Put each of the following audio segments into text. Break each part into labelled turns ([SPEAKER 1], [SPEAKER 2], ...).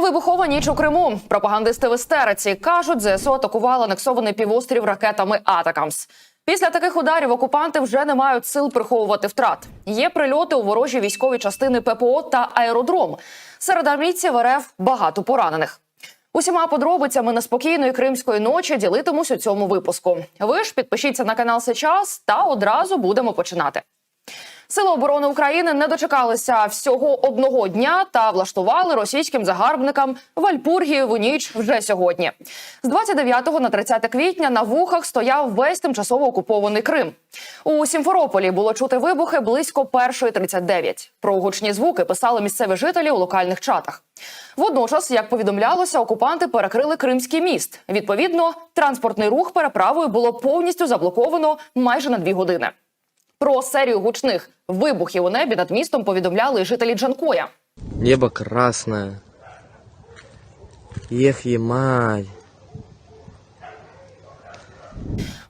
[SPEAKER 1] Вибухова ніч у Криму. Пропагандисти в істериці кажуть, ЗСУ атакували анексований півострів ракетами Атакамс. Після таких ударів окупанти вже не мають сил приховувати втрат. Є прильоти у ворожі військові частини ППО та аеродром. Серед армійців РФ багато поранених. Усіма подробицями неспокійної кримської ночі ділитимусь у цьому випуску. Ви ж підпишіться на канал Сейчас та одразу будемо починати. Сили оборони України не дочекалися всього одного дня та влаштували російським загарбникам Вальпургієву ніч вже сьогодні. З 29 на 30 квітня на вухах стояв весь тимчасово окупований Крим. У Сімферополі було чути вибухи близько 1.39. Про гучні звуки писали місцеві жителі у локальних чатах. Водночас, як повідомлялося, окупанти перекрили Кримський міст. Відповідно, транспортний рух переправою було повністю заблоковано майже на дві години. Про серію гучних вибухів у небі над містом повідомляли жителі Джанкоя.
[SPEAKER 2] Небо красное. Ех, емаль.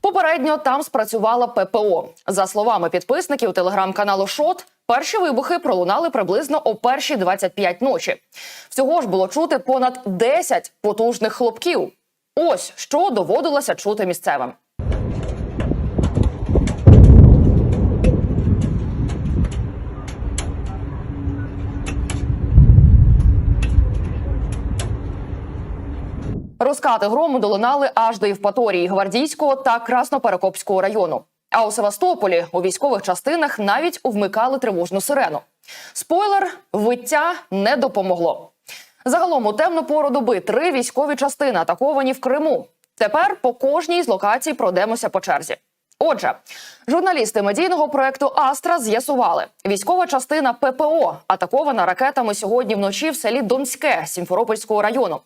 [SPEAKER 1] Попередньо там спрацювала ППО. За словами підписників телеграм-каналу Шот, перші вибухи пролунали приблизно о першій 25 ночі. Всього ж було чути понад 10 потужних хлопків. Ось що доводилося чути місцевим. Розкати грому долинали аж до Євпаторії, Гвардійського та Красноперекопського району. А у Севастополі у військових частинах навіть вмикали тривожну сирену. Спойлер, виття не допомогло. Загалом у темну пору доби три військові частини атаковані в Криму. Тепер по кожній з локацій пройдемося по черзі. Отже, журналісти медійного проекту Астра з'ясували, військова частина ППО атакована ракетами сьогодні вночі в селі Донське Сімферопольського району.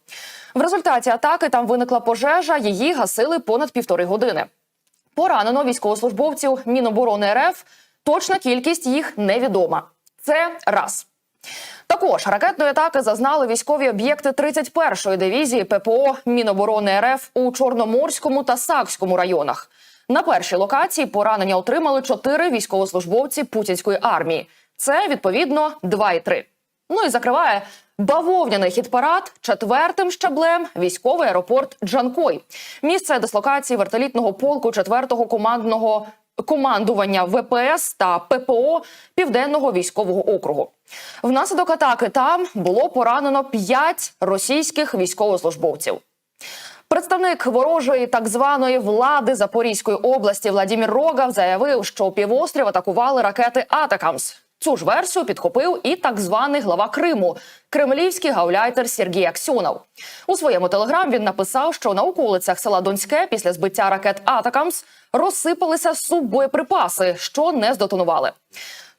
[SPEAKER 1] В результаті атаки там виникла пожежа. Її гасили понад півтори години. Поранено військовослужбовців Міноборони РФ. Точна кількість їх невідома. Це раз. Також ракетної атаки зазнали військові об'єкти 31-ї дивізії ППО Міноборони РФ у Чорноморському та Сакському районах. На першій локації поранення отримали чотири військовослужбовці путінської армії. Це відповідно 2 і 3. Ну і закриває бавовняний хіт-парад четвертим щаблем військовий аеропорт Джанкой. Місце дислокації вертолітного полку 4-го командного командування ВПС та ППО Південного військового округу. Внаслідок атаки там було поранено 5 російських військовослужбовців. Представник ворожої так званої влади Запорізької області Владимир Рогав заявив, що півострів атакували ракети Атакамс. Цю ж версію підхопив і так званий глава Криму, кремлівський гауляйтер Сергій Аксьонов. У своєму телеграм він написав, що на околицях села Донське після збиття ракет Атакамс розсипалися суббоєприпаси, що не здетонували.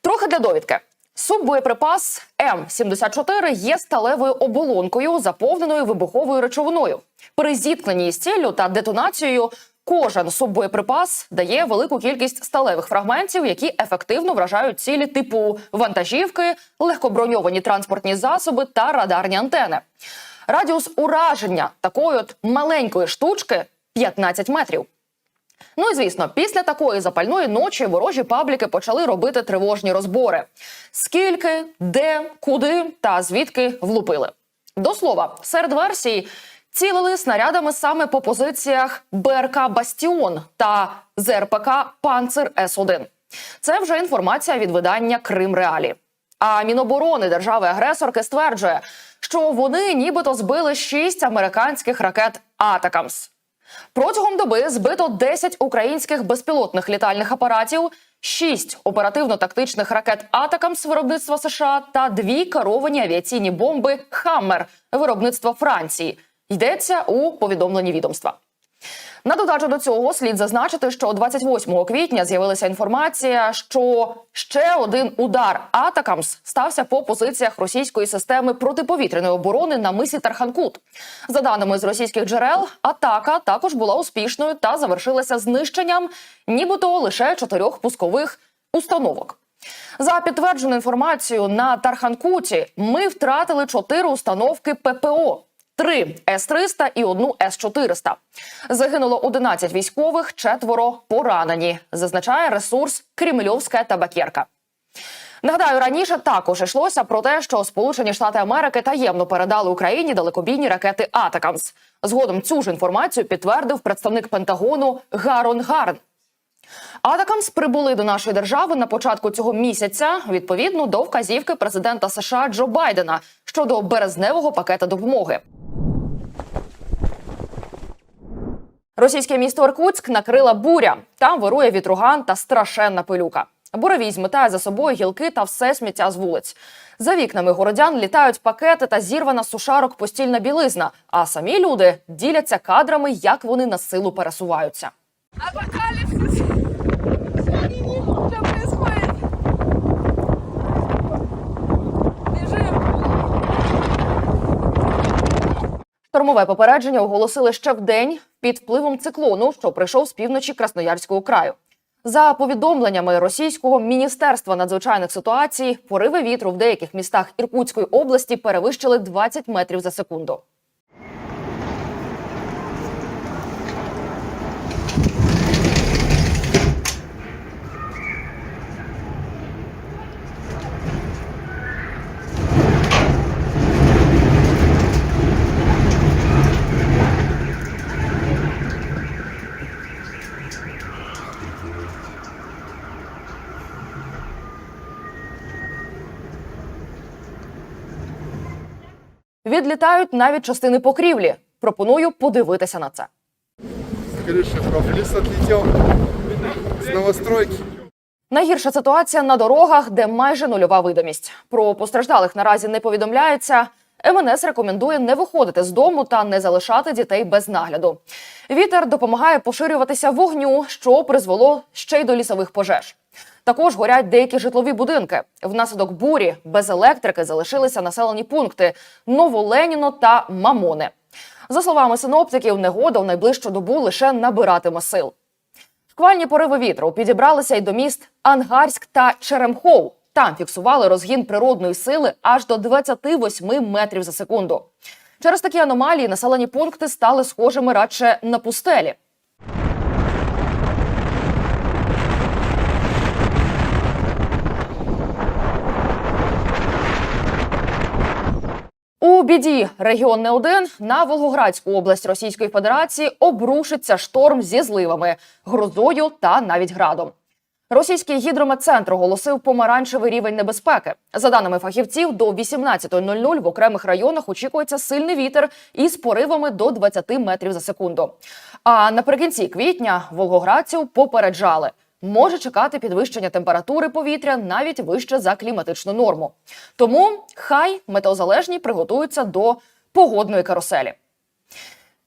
[SPEAKER 1] Трохи для довідки. Суббоєприпас М74 є сталевою оболонкою, заповненою вибуховою речовиною. При зіткненні з ціллю та детонацією кожен суббоєприпас дає велику кількість сталевих фрагментів, які ефективно вражають цілі типу вантажівки, легкоброньовані транспортні засоби та радарні антени. Радіус ураження такої от маленької штучки 15 метрів. Ну і звісно, після такої запальної ночі ворожі пабліки почали робити тривожні розбори: скільки, де, куди та звідки влупили. До слова, серед версій цілили снарядами саме по позиціях БРК Бастіон та ЗРПК Панцир С 1 Це вже інформація від видання Крим Реалі. А Міноборони держави-агресорки стверджує, що вони нібито збили шість американських ракет Атакамс. Протягом доби збито 10 українських безпілотних літальних апаратів, 6 оперативно-тактичних ракет Атакам з виробництва США та дві керовані авіаційні бомби Хаммер виробництва Франції. Йдеться у повідомленні відомства. На додачу до цього слід зазначити, що 28 квітня з'явилася інформація, що ще один удар Атакамс стався по позиціях російської системи протиповітряної оборони на мисі Тарханкут. За даними з російських джерел, атака також була успішною та завершилася знищенням, нібито лише чотирьох пускових установок. За підтверджену інформацією на Тарханкуті ми втратили чотири установки ППО. Три С-300 і одну С-400. Загинуло 11 військових, четверо поранені, зазначає ресурс Кремльовська табакерка. Нагадаю, раніше також йшлося про те, що Сполучені Штати Америки таємно передали Україні далекобійні ракети Атакамс. Згодом цю ж інформацію підтвердив представник Пентагону Гарон Гарн. Атакамс прибули до нашої держави на початку цього місяця відповідно до вказівки президента США Джо Байдена щодо березневого пакета допомоги. Російське місто Оркутськ накрила буря. Там вирує вітруган та страшенна пилюка. Буровій зметає за собою гілки та все сміття з вулиць. За вікнами городян літають пакети та зірвана сушарок постільна білизна. А самі люди діляться кадрами, як вони на силу пересуваються.
[SPEAKER 3] Апокалипсис!
[SPEAKER 1] Штормове попередження оголосили ще в день під впливом циклону, що прийшов з півночі Красноярського краю. За повідомленнями російського міністерства надзвичайних ситуацій, пориви вітру в деяких містах Іркутської області перевищили 20 метрів за секунду. Відлітають навіть частини покрівлі. Пропоную подивитися на це.
[SPEAKER 4] Скоріше крыши профлис з новостройки.
[SPEAKER 1] Найгірша ситуація на дорогах, де майже нульова видимість. Про постраждалих наразі не повідомляється. МНС рекомендує не виходити з дому та не залишати дітей без нагляду. Вітер допомагає поширюватися вогню, що призвело ще й до лісових пожеж. Також горять деякі житлові будинки. Внаслідок бурі без електрики залишилися населені пункти Новоленіно та Мамоне. За словами синоптиків, негода в найближчу добу лише набиратиме сил. Шквальні пориви вітру підібралися й до міст Ангарськ та Черемхов. Там фіксували розгін природної сили аж до 28 метрів за секунду. Через такі аномалії населені пункти стали схожими радше на пустелі. У біді регіон не один на Волгоградську область Російської Федерації обрушиться шторм зі зливами, грозою та навіть градом. Російський гідрометцентр оголосив помаранчевий рівень небезпеки. За даними фахівців, до 18.00 в окремих районах очікується сильний вітер із поривами до 20 метрів за секунду. А наприкінці квітня волгоградців попереджали. Може чекати підвищення температури повітря навіть вище за кліматичну норму. Тому хай метеозалежні приготуються до погодної каруселі.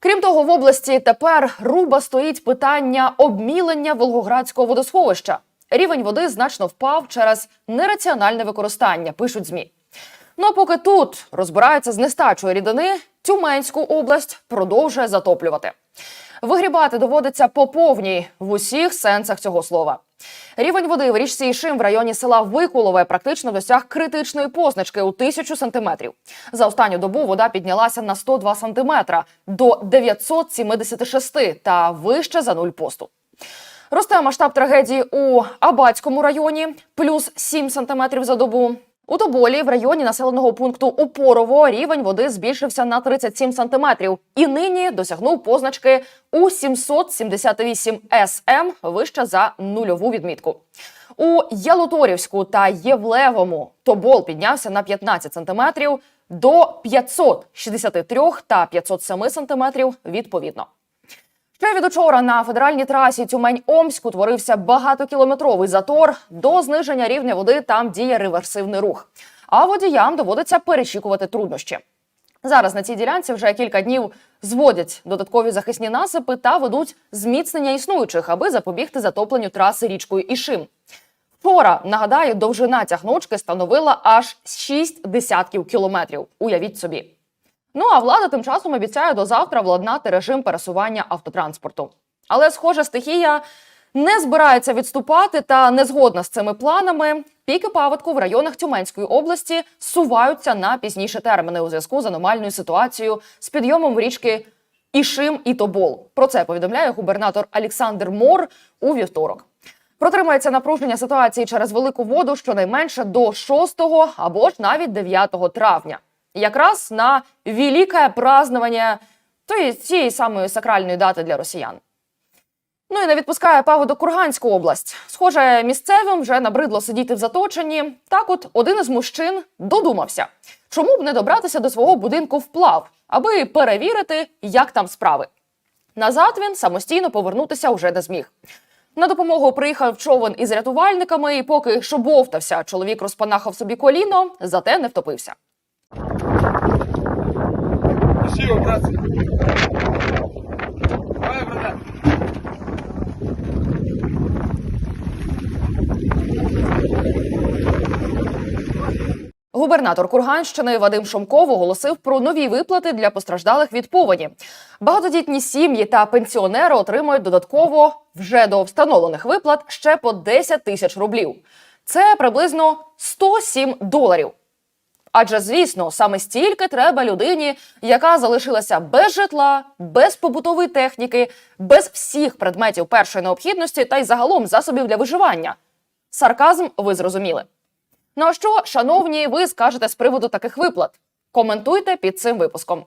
[SPEAKER 1] Крім того, в області тепер руба стоїть питання обмілення Волгоградського водосховища. Рівень води значно впав через нераціональне використання, пишуть змі. Ну а поки тут розбираються з нестачою рідини, Тюменську область продовжує затоплювати. Вигрібати доводиться по повній в усіх сенсах цього слова. Рівень води в річці Ішим в районі села Викулове практично досяг критичної позначки у тисячу сантиметрів. За останню добу вода піднялася на 102 сантиметра до 976 та вище за нуль посту. Росте масштаб трагедії у Абацькому районі плюс 7 сантиметрів за добу. У Тоболі в районі населеного пункту Упорово рівень води збільшився на 37 сантиметрів і нині досягнув позначки у 778 см вище за нульову відмітку. У Ялуторівську та Євлевому Тобол піднявся на 15 сантиметрів до 563 та 507 сантиметрів відповідно. Ще від учора на федеральній трасі Тюмень-Омськ утворився багатокілометровий затор. До зниження рівня води там діє реверсивний рух. А водіям доводиться перечікувати труднощі. Зараз на цій ділянці вже кілька днів зводять додаткові захисні насипи та ведуть зміцнення існуючих, аби запобігти затопленню траси річкою Ішим. Вчора, нагадаю, довжина тягнучки становила аж 6 десятків кілометрів. Уявіть собі. Ну а влада тим часом обіцяє до завтра владнати режим пересування автотранспорту. Але, схоже, стихія не збирається відступати та не згодна з цими планами. Піки паводку в районах Тюменської області суваються на пізніші терміни у зв'язку з аномальною ситуацією з підйомом річки Ішим і Тобол. Про це повідомляє губернатор Олександр Мор у вівторок. Протримається напруження ситуації через велику воду щонайменше до 6 або ж навіть 9 травня. Якраз на велике праздновання тої цієї самої сакральної дати для росіян. Ну і не відпускає паводок Курганську область. Схоже, місцевим вже набридло сидіти в заточенні. Так, от один із мужчин додумався, чому б не добратися до свого будинку вплав, аби перевірити, як там справи. Назад він самостійно повернутися вже не зміг. На допомогу приїхав човен із рятувальниками, і поки шобовтався, чоловік розпанахав собі коліно, зате не втопився.
[SPEAKER 4] Спасибо, братцы. Давай, братан.
[SPEAKER 1] Губернатор Курганщини Вадим Шомков оголосив про нові виплати для постраждалих від повені. Багатодітні сім'ї та пенсіонери отримують додатково вже до встановлених виплат ще по 10 тисяч рублів. Це приблизно 107 доларів. Адже, звісно, саме стільки треба людині, яка залишилася без житла, без побутової техніки, без всіх предметів першої необхідності та й загалом засобів для виживання. Сарказм ви зрозуміли. Ну а що, шановні, ви скажете з приводу таких виплат? Коментуйте під цим випуском.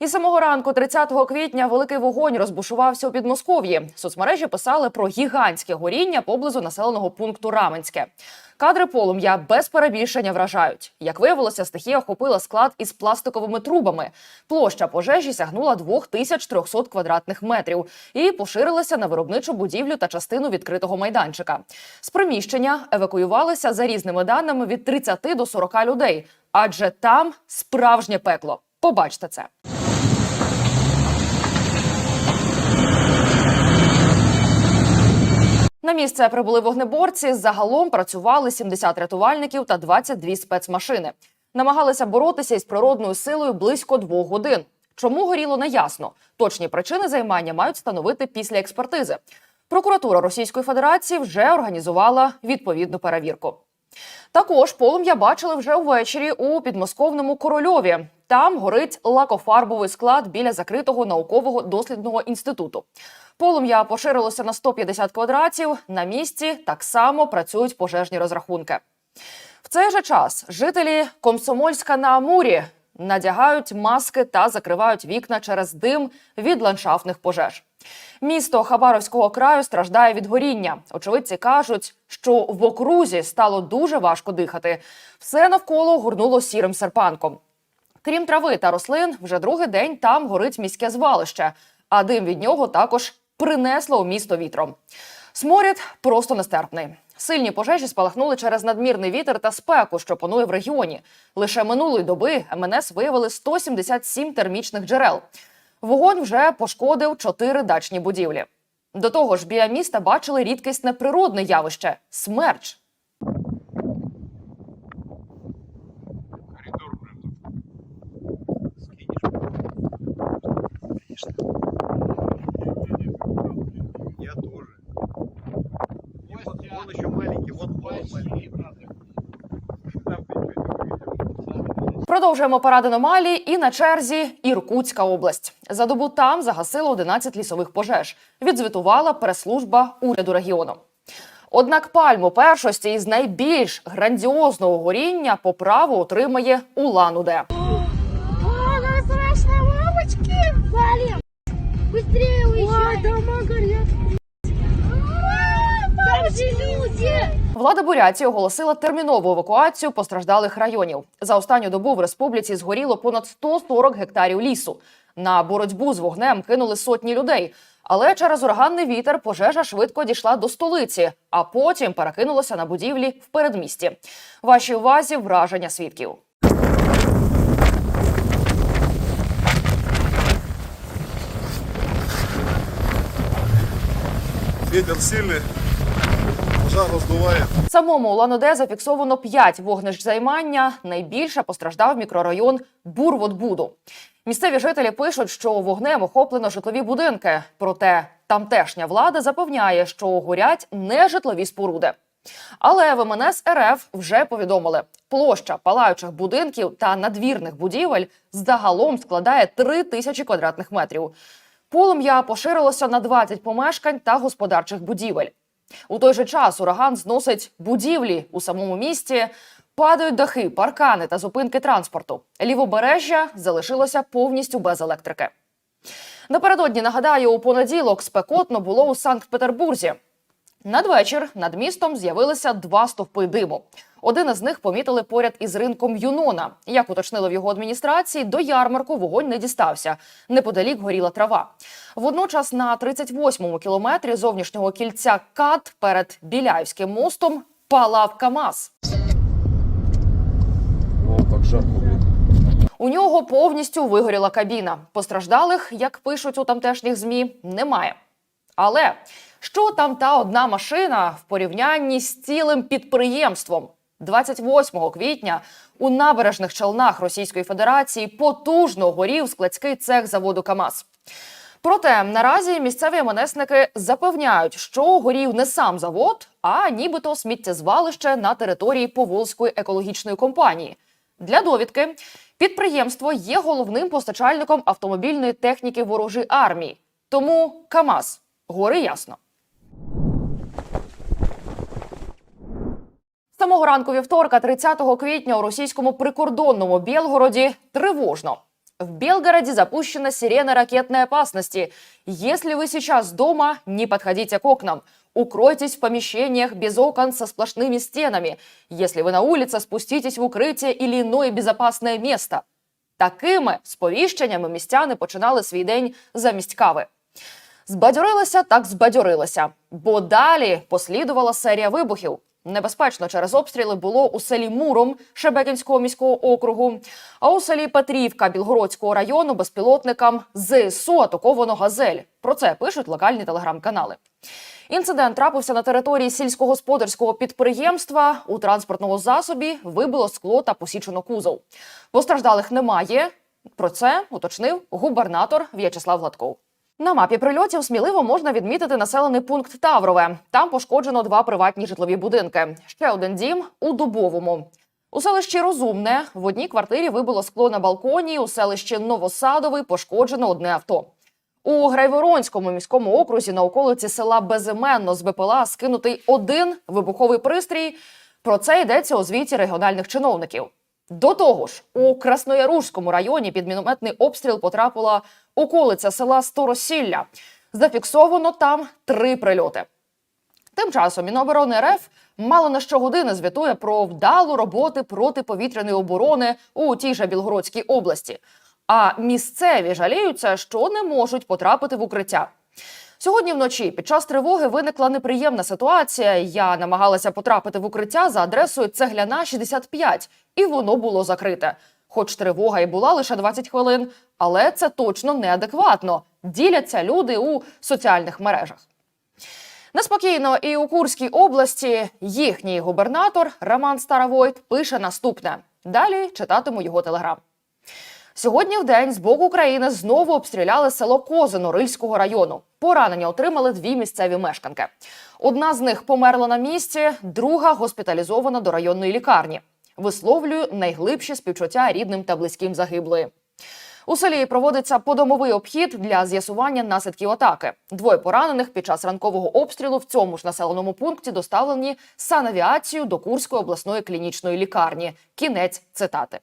[SPEAKER 1] І самого ранку, 30 квітня, великий вогонь розбушувався у Підмосков'ї. Соцмережі писали про гігантське горіння поблизу населеного пункту Раменське. Кадри полум'я без перебільшення вражають. Як виявилося, стихія охопила склад із пластиковими трубами. Площа пожежі сягнула 2300 квадратних метрів і поширилася на виробничу будівлю та частину відкритого майданчика. З приміщення евакуювалися за різними даними від 30 до 40 людей, адже там справжнє пекло. Побачте це. На місце прибули вогнеборці. Загалом працювали 70 рятувальників та 22 спецмашини. Намагалися боротися із природною силою близько двох годин. Чому горіло неясно. Точні причини займання мають встановити після експертизи. Прокуратура Російської Федерації вже організувала відповідну перевірку. Також полум'я бачили вже увечері у підмосковному Корольові. Там горить лакофарбовий склад біля закритого наукового дослідного інституту. Полум'я поширилося на 150 квадратів. На місці так само працюють пожежні розрахунки. В цей же час жителі Комсомольська на Амурі надягають маски та закривають вікна через дим від ландшафтних пожеж. Місто Хабаровського краю страждає від горіння. Очевидці кажуть, що в окрузі стало дуже важко дихати. Все навколо горнуло сірим серпанком. Крім трави та рослин, вже другий день там горить міське звалище, а дим від нього також принесло у місто вітром. Сморід просто нестерпний. Сильні пожежі спалахнули через надмірний вітер та спеку, що панує в регіоні. Лише минулої доби МНС виявили 177 термічних джерел. Вогонь вже пошкодив чотири дачні будівлі. До того ж, біля міста бачили рідкісне природне явище смерч. Продовжуємо парад аномалій і на черзі Іркутська область. За добу там загасило 11 лісових пожеж. Відзвітувала прес-служба уряду регіону. Однак пальму першості із найбільш грандіозного горіння по праву отримає
[SPEAKER 5] мамочки! Валим! Быстрее уезжай! дома горят!
[SPEAKER 1] Влада Бурятії оголосила термінову евакуацію постраждалих районів. За останню добу в республіці згоріло понад 140 гектарів лісу. На боротьбу з вогнем кинули сотні людей. Але через ураганний вітер пожежа швидко дійшла до столиці, а потім перекинулася на будівлі в передмісті. Вашій увазі враження свідків.
[SPEAKER 6] Ветер сильный, пожар раздувает.
[SPEAKER 1] В самому Улан-Удэ зафіксовано 5 вогнищ займання. Найбільше постраждав мікрорайон Бурвотбуду. Місцеві жителі пишуть, що вогнем охоплено житлові будинки. Проте тамтешня влада запевняє, що горять не житлові споруди. Але в МНС РФ вже повідомили, площа палаючих будинків та надвірних будівель загалом складає 3 тисячі квадратних метрів. Полум'я поширилося на 20 помешкань та господарчих будівель. У той же час ураган зносить будівлі у самому місті, падають дахи, паркани та зупинки транспорту. Лівобережжя залишилося повністю без електрики. Напередодні нагадаю, у понеділок спекотно було у Санкт-Петербурзі. Надвечір над містом з'явилися два стовпи диму. Один із них помітили поряд із ринком Юнона. Як уточнили в його адміністрації, до ярмарку вогонь не дістався. Неподалік горіла трава. Водночас на 38-му кілометрі зовнішнього кільця КАТ перед Біляївським мостом палав КАМАЗ.
[SPEAKER 6] О, так жарко, блін.
[SPEAKER 1] У нього повністю вигоріла кабіна. Постраждалих, як пишуть у тамтешніх змі, немає. Але що там та одна машина в порівнянні з цілим підприємством? 28 квітня у набережних Челнах Російської Федерації потужно горів складський цех заводу КАМАЗ. Проте наразі місцеві МНСники запевняють, що горів не сам завод, а нібито сміттєзвалище на території Поволзької екологічної компанії. Для довідки підприємство є головним постачальником автомобільної техніки ворожої армії. Тому КАМАЗ гори ясно. самого ранку вівторка, 30 квітня, у російському прикордонному Белгороді тривожно. В Белгороде запущена сирена ракетной опасности. Если вы сейчас дома, не подходите к окнам. Укройтесь в помещениях без окон со сплошными стенами. Если вы на улице, спуститесь в укриття или иное безопасное место. Такими сповіщеннями містяни починали свій день замість кави. Збадьорилися так збадьорилися, бо далі послідувала серія вибухів. Небезпечно через обстріли було у селі Муром Шебекінського міського округу, а у селі Петрівка Білгородського району безпілотникам ЗСУ атаковано газель. Про це пишуть локальні телеграм-канали. Інцидент трапився на території сільськогосподарського підприємства. У транспортному засобі вибило скло та посічено кузов. Постраждалих немає. Про це уточнив губернатор В'ячеслав Гладков. На мапі прильотів сміливо можна відмітити населений пункт Таврове. Там пошкоджено два приватні житлові будинки. Ще один дім у Дубовому. У селищі Розумне в одній квартирі вибило скло на балконі. У селищі Новосадовий пошкоджено одне авто. У Грайворонському міському окрузі на околиці села Безіменно з БПЛА скинутий один вибуховий пристрій. Про це йдеться у звіті регіональних чиновників. До того ж, у Краснояружському районі під мінометний обстріл потрапила околиця села Старосілля. Зафіксовано там три прильоти. Тим часом Міноборони РФ мало не щогодини звітує про вдалу роботи протиповітряної оборони у тій же Білгородській області. А місцеві жаліються, що не можуть потрапити в укриття. Сьогодні вночі під час тривоги виникла неприємна ситуація. Я намагалася потрапити в укриття за адресою Цегляна 65, і воно було закрите. Хоч тривога і була лише 20 хвилин, але це точно неадекватно. Діляться люди у соціальних мережах. Неспокійно і у Курській області їхній губернатор Роман Старовойт пише наступне. Далі читатиму його телеграм. Сьогодні в день з боку України знову обстріляли село Козино Рильського району. Поранення отримали дві місцеві мешканки. Одна з них померла на місці, друга госпіталізована до районної лікарні. Висловлюю найглибші співчуття рідним та близьким загиблої. У селі проводиться подомовий обхід для з'ясування наслідків атаки. Двоє поранених під час ранкового обстрілу в цьому ж населеному пункті доставлені санавіацією до Курської обласної клінічної лікарні. Кінець цитати.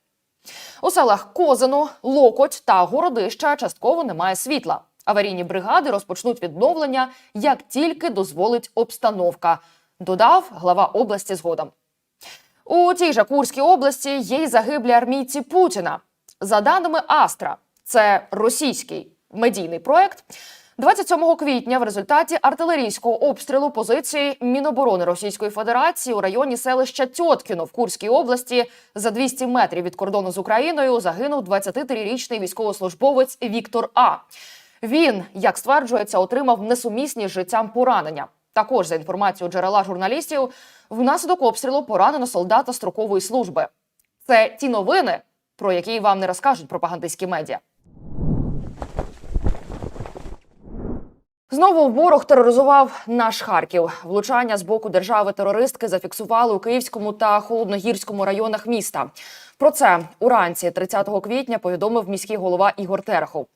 [SPEAKER 1] У селах Козино, Локоть та Городища частково немає світла. Аварійні бригади розпочнуть відновлення, як тільки дозволить обстановка, додав глава області згодом. У тій же Курській області є й загиблі армійці Путіна. За даними Астра, це російський медійний проект. 27 квітня в результаті артилерійського обстрілу позиції Міноборони Російської Федерації у районі селища Тьоткіно в Курській області за 200 метрів від кордону з Україною загинув 23-річний військовослужбовець Віктор А. Він, як стверджується, отримав несумісні з життям поранення. Також за інформацією джерела журналістів, внаслідок обстрілу поранено солдата строкової служби. Це ті новини, про які вам не розкажуть пропагандистські медіа. Знову ворог тероризував наш Харків. Влучання з боку держави-терористки зафіксували у Київському та Холодногірському районах міста. Про це уранці 30 квітня повідомив міський голова Ігор Терехов.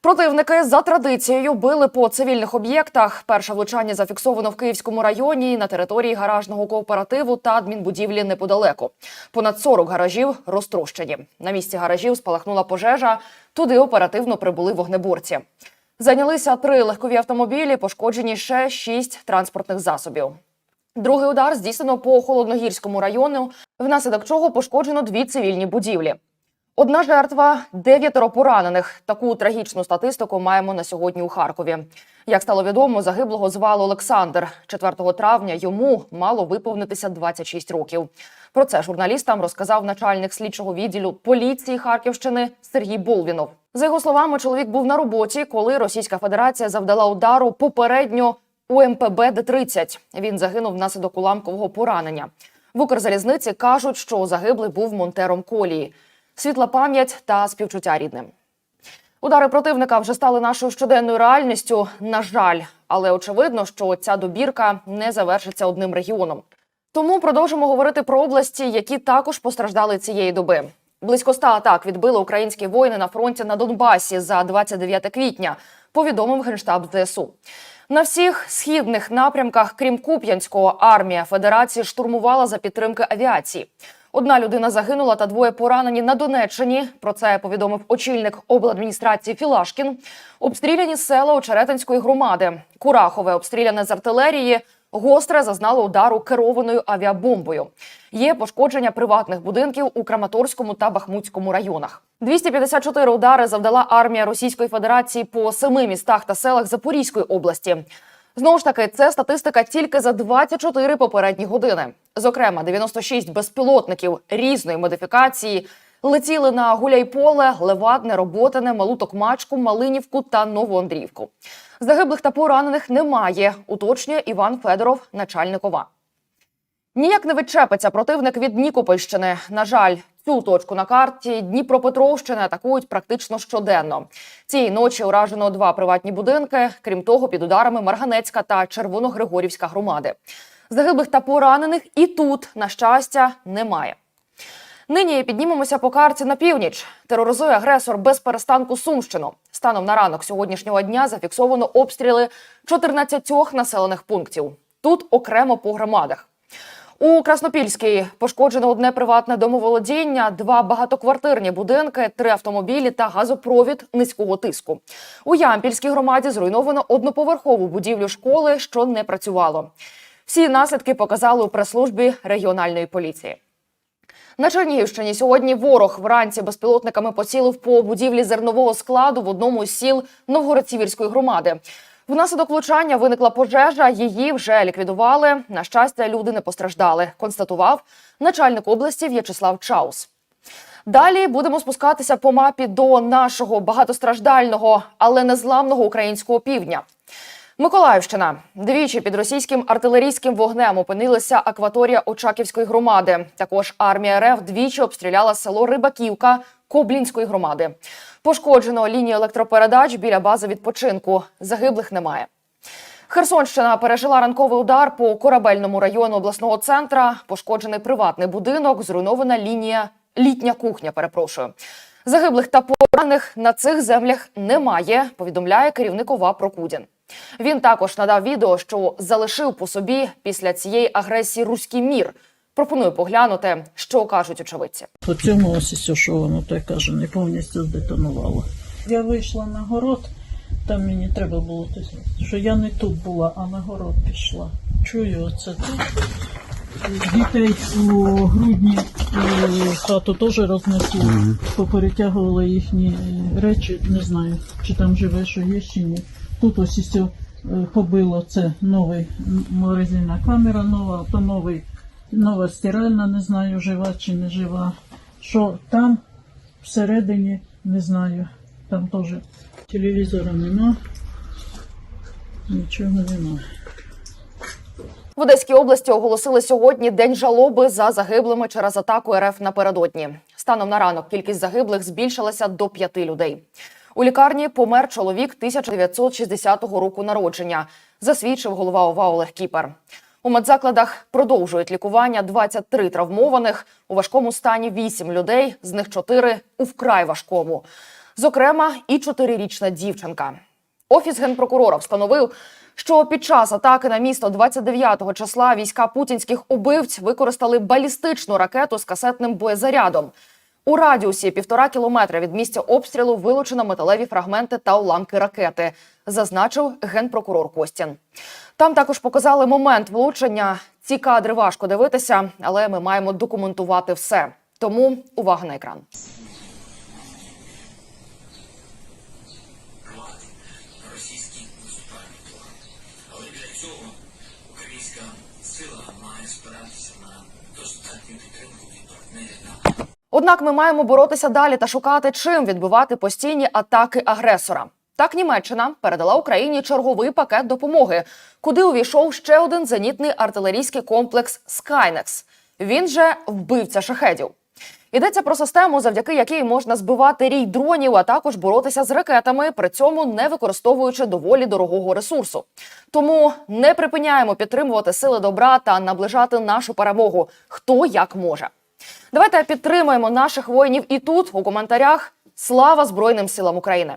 [SPEAKER 1] Противники за традицією били по цивільних об'єктах. Перше влучання зафіксовано в Київському районі на території гаражного кооперативу та адмінбудівлі неподалеку. Понад 40 гаражів розтрощені. На місці гаражів спалахнула пожежа. Туди оперативно прибули вогнеборці. Зайнялися три легкові автомобілі, пошкоджені ще шість транспортних засобів. Другий удар здійснено по холодногірському району, внаслідок чого пошкоджено дві цивільні будівлі. Одна жертва, дев'ятеро поранених. Таку трагічну статистику маємо на сьогодні у Харкові. Як стало відомо, загиблого звали Олександр. 4 травня йому мало виповнитися 26 років. Про це журналістам розказав начальник слідчого відділу поліції Харківщини Сергій Болвінов. За його словами, чоловік був на роботі, коли Російська Федерація завдала удару попередньо у МПБ Д-30. Він загинув внаслідок уламкового поранення. В Укрзалізниці кажуть, що загиблий був монтером колії. Світла пам'ять та співчуття рідним. Удари противника вже стали нашою щоденною реальністю. На жаль, але очевидно, що ця добірка не завершиться одним регіоном. Тому продовжимо говорити про області, які також постраждали цієї доби. Близько ста атак відбили українські воїни на фронті на Донбасі за 29 квітня. Повідомив генштаб ЗСУ. На всіх східних напрямках, крім Куп'янського, армія Федерації штурмувала за підтримки авіації. Одна людина загинула та двоє поранені на Донеччині. Про це повідомив очільник обладміністрації Філашкін. Обстріляні села Очеретинської громади. Курахове обстріляне з артилерії. Гостре зазнало удару керованою авіабомбою. Є пошкодження приватних будинків у Краматорському та Бахмутському районах. 254 удари завдала армія Російської Федерації по семи містах та селах Запорізької області. Знову ж таки, це статистика тільки за 24 попередні години. Зокрема, 96 безпілотників різної модифікації летіли на Гуляйполе, Левадне, Роботине, Малу Токмачку, Малинівку та Новоандрівку. Загиблих та поранених немає, уточнює Іван Федоров, начальник ОВА. Ніяк не відчепиться противник від Нікопольщини. На жаль, цю точку на карті Дніпропетровщини атакують практично щоденно. Цієї ночі уражено два приватні будинки. Крім того, під ударами Марганецька та Червоногригорівська громади. Загиблих та поранених і тут, на щастя, немає. Нині піднімемося по карті на північ. Тероризує агресор без перестанку Сумщину. Станом на ранок сьогоднішнього дня зафіксовано обстріли 14 населених пунктів. Тут окремо по громадах. У Краснопільській пошкоджено одне приватне домоволодіння, два багатоквартирні будинки, три автомобілі та газопровід низького тиску. У Ямпільській громаді зруйновано одноповерхову будівлю школи, що не працювало. Всі наслідки показали у прес-службі регіональної поліції. На Чернігівщині сьогодні ворог вранці безпілотниками поцілив по будівлі зернового складу в одному з сіл Новгород-Сіверської громади. Внаслідок влучання виникла пожежа. Її вже ліквідували. На щастя, люди не постраждали. Констатував начальник області В'ячеслав Чаус. Далі будемо спускатися по мапі до нашого багатостраждального, але незламного українського півдня. Миколаївщина двічі під російським артилерійським вогнем опинилася акваторія Очаківської громади. Також армія РФ двічі обстріляла село Рибаківка Коблінської громади. Пошкоджено лінію електропередач біля бази відпочинку. Загиблих немає. Херсонщина пережила ранковий удар по корабельному району обласного центра. Пошкоджений приватний будинок, зруйнована лінія літня кухня. Перепрошую. Загиблих та поранених на цих землях немає. Повідомляє керівник ОВА Прокудін. Він також надав відео, що залишив по собі після цієї агресії руський мір. Пропоную поглянути, що кажуть очевидці.
[SPEAKER 7] По цьому ось все, що воно той каже, не повністю здетонувало. Я вийшла на город, там мені треба було що я не тут була, а на город пішла. Чую оце тут. Дітей у грудні е, хату теж рознесло, поперетягували їхні е, речі, не знаю, чи там живе, що є, чи ні. Тут ось все побило, це новий морозильна камера нова, то новий, нова стиральна, не знаю, жива чи не жива. Що там всередині, не знаю, там теж телевізора нема, нічого нема.
[SPEAKER 1] В Одеській області оголосили сьогодні день жалоби за загиблими через атаку РФ напередодні. Станом на ранок кількість загиблих збільшилася до п'яти людей. У лікарні помер чоловік 1960 року народження, засвідчив голова ОВА Олег Кіпер. У медзакладах продовжують лікування 23 травмованих. У важкому стані 8 людей, з них 4 у вкрай важкому. Зокрема, і чотирирічна дівчинка. Офіс генпрокурора встановив, що під час атаки на місто 29 числа війська путінських убивць використали балістичну ракету з касетним боєзарядом. У радіусі півтора кілометра від місця обстрілу вилучено металеві фрагменти та уламки ракети, зазначив генпрокурор Костін. Там також показали момент влучення. Ці кадри важко дивитися, але ми маємо документувати все. Тому увага на екран. Однак ми маємо боротися далі та шукати, чим відбивати постійні атаки агресора. Так Німеччина передала Україні черговий пакет допомоги, куди увійшов ще один зенітний артилерійський комплекс Скайнекс. Він же вбивця шахедів. Йдеться про систему, завдяки якій можна збивати рій дронів, а також боротися з ракетами, при цьому не використовуючи доволі дорогого ресурсу. Тому не припиняємо підтримувати сили добра та наближати нашу перемогу, хто як може. Давайте підтримаємо наших воїнів і тут у коментарях. Слава Збройним силам України!